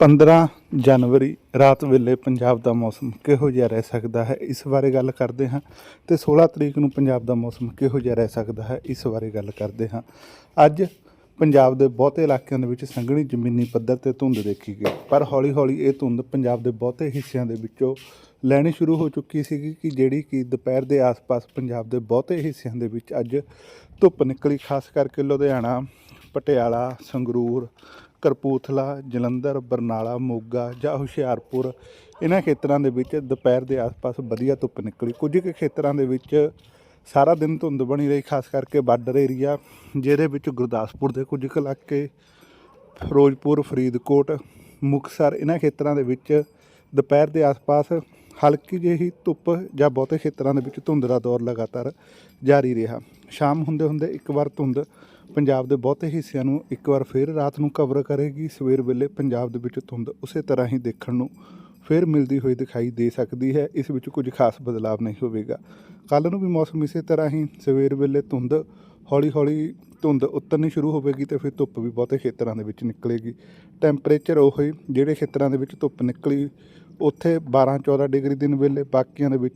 15 ਜਨਵਰੀ ਰਾਤ ਵੇਲੇ ਪੰਜਾਬ ਦਾ ਮੌਸਮ ਕਿਹੋ ਜਿਹਾ ਰਹਿ ਸਕਦਾ ਹੈ? ਇਸ ਬਾਰੇ ਗੱਲ ਕਰਦੇ ਹਾਂ ਤੇ 16 ਤਰੀਕ ਨੂੰ ਪੰਜਾਬ ਦਾ ਮੌਸਮ ਕਿਹੋ ਜਿਹਾ ਰਹਿ ਸਕਦਾ ਹੈ? ਇਸ ਬਾਰੇ ਗੱਲ ਕਰਦੇ ਹਾਂ। ਅੱਜ ਪੰਜਾਬ ਦੇ ਬਹੁਤੇ ਇਲਾਕਿਆਂ ਦੇ ਵਿੱਚ ਸੰਘਣੀ ਜ਼ਮੀਨੀ ਪੱਧਰ ਤੇ ਧੁੰਦ ਦੇਖੀ ਗਈ, ਪਰ ਹੌਲੀ-ਹੌਲੀ ਇਹ ਧੁੰਦ ਪੰਜਾਬ ਦੇ ਬਹੁਤੇ ਹਿੱਸਿਆਂ ਦੇ ਵਿੱਚੋਂ ਲੈਣੀ ਸ਼ੁਰੂ ਹੋ ਚੁੱਕੀ ਸੀਗੀ ਕਿ ਜਿਹੜੀ ਕਿ ਦੁਪਹਿਰ ਦੇ ਆਸ-ਪਾਸ ਪੰਜਾਬ ਦੇ ਬਹੁਤੇ ਹਿੱਸਿਆਂ ਦੇ ਵਿੱਚ ਅੱਜ ਧੁੱਪ ਨਿਕਲੀ, ਖਾਸ ਕਰਕੇ ਲੁਧਿਆਣਾ, ਪਟਿਆਲਾ, ਸੰਗਰੂਰ ਕਰਪੂਥਲਾ, ਜਲੰਧਰ, ਬਰਨਾਲਾ, ਮੋਗਾ ਜਾਂ ਹੁਸ਼ਿਆਰਪੁਰ, ਇਹਨਾਂ ਖੇਤਰਾਂ ਦੇ ਵਿੱਚ ਦੁਪਹਿਰ ਦੇ ਆਸ-ਪਾਸ ਵਧੀਆ ਧੁੱਪ ਨਿਕਲੀ। ਕੁਝ ਕੁ ਖੇਤਰਾਂ ਦੇ ਵਿੱਚ ਸਾਰਾ ਦਿਨ ਧੁੰਦ ਬਣੀ ਰਹੀ, ਖਾਸ ਕਰਕੇ ਬਾਰਡਰ ਏਰੀਆ, ਜਿਹਦੇ ਵਿੱਚ ਗੁਰਦਾਸਪੁਰ ਦੇ ਕੁਝ ਕੁ ਇਲਾਕੇ, ਫਿਰੋਜ਼ਪੁਰ, ਫਰੀਦਕੋਟ, ਮੁਕਤਸਰ, ਇਹਨਾਂ ਖੇਤਰਾਂ ਦੇ ਵਿੱਚ ਦੁਪਹਿਰ ਦੇ ਆਸ-ਪਾਸ ਹਲਕੀ ਜਿਹੀ ਧੁੱਪ ਜਾਂ ਬਹੁਤੇ ਖੇਤਰਾਂ ਦੇ ਵਿੱਚ ਧੁੰਦ ਦਾ ਦੌਰ ਲਗਾਤਾਰ ਜਾਰੀ ਰਿਹਾ। ਸ਼ਾਮ ਹੁੰਦੇ ਹੁੰਦੇ ਇੱਕ ਵਾਰ ਧੁੰਦ ਪੰਜਾਬ ਦੇ ਬਹੁਤੇ ਹਿੱਸਿਆਂ ਨੂੰ ਇੱਕ ਵਾਰ ਫਿਰ ਰਾਤ ਨੂੰ ਕਵਰ ਕਰੇਗੀ। ਸਵੇਰ ਵੇਲੇ ਪੰਜਾਬ ਦੇ ਵਿੱਚ ਧੁੰਦ ਉਸੇ ਤਰ੍ਹਾਂ ਹੀ ਦੇਖਣ ਨੂੰ ਫਿਰ ਮਿਲਦੀ ਹੋਈ ਦਿਖਾਈ ਦੇ ਸਕਦੀ ਹੈ। ਇਸ ਵਿੱਚ ਕੁਝ ਖਾਸ ਬਦਲਾਅ ਨਹੀਂ ਹੋਵੇਗਾ। ਕੱਲ ਨੂੰ ਵੀ ਮੌਸਮ ਇਸੇ ਤਰ੍ਹਾਂ ਹੀ ਸਵੇਰ ਵੇਲੇ ਧੁੰਦ ਹੌਲੀ ਹੌਲੀ ਧੁੰਦ ਉਤਰਨੀ ਸ਼ੁਰੂ ਹੋਵੇਗੀ ਤੇ ਫਿਰ ਧੁੱਪ ਵੀ ਬਹੁਤੇ ਖੇਤਰਾਂ ਦੇ ਵਿੱਚ ਨਿਕਲੇਗੀ। ਟੈਂਪਰੇਚਰ ਉਹ ਹੀ ਜਿਹੜੇ ਖੇਤਰਾਂ ਦੇ ਵਿੱਚ ਧੁੱਪ ਨਿਕਲੀ ਉੱਥੇ 12 14 ਡਿਗਰੀ ਦਿਨ ਵੇਲੇ ਬਾਕੀਆਂ ਦੇ ਵਿੱਚ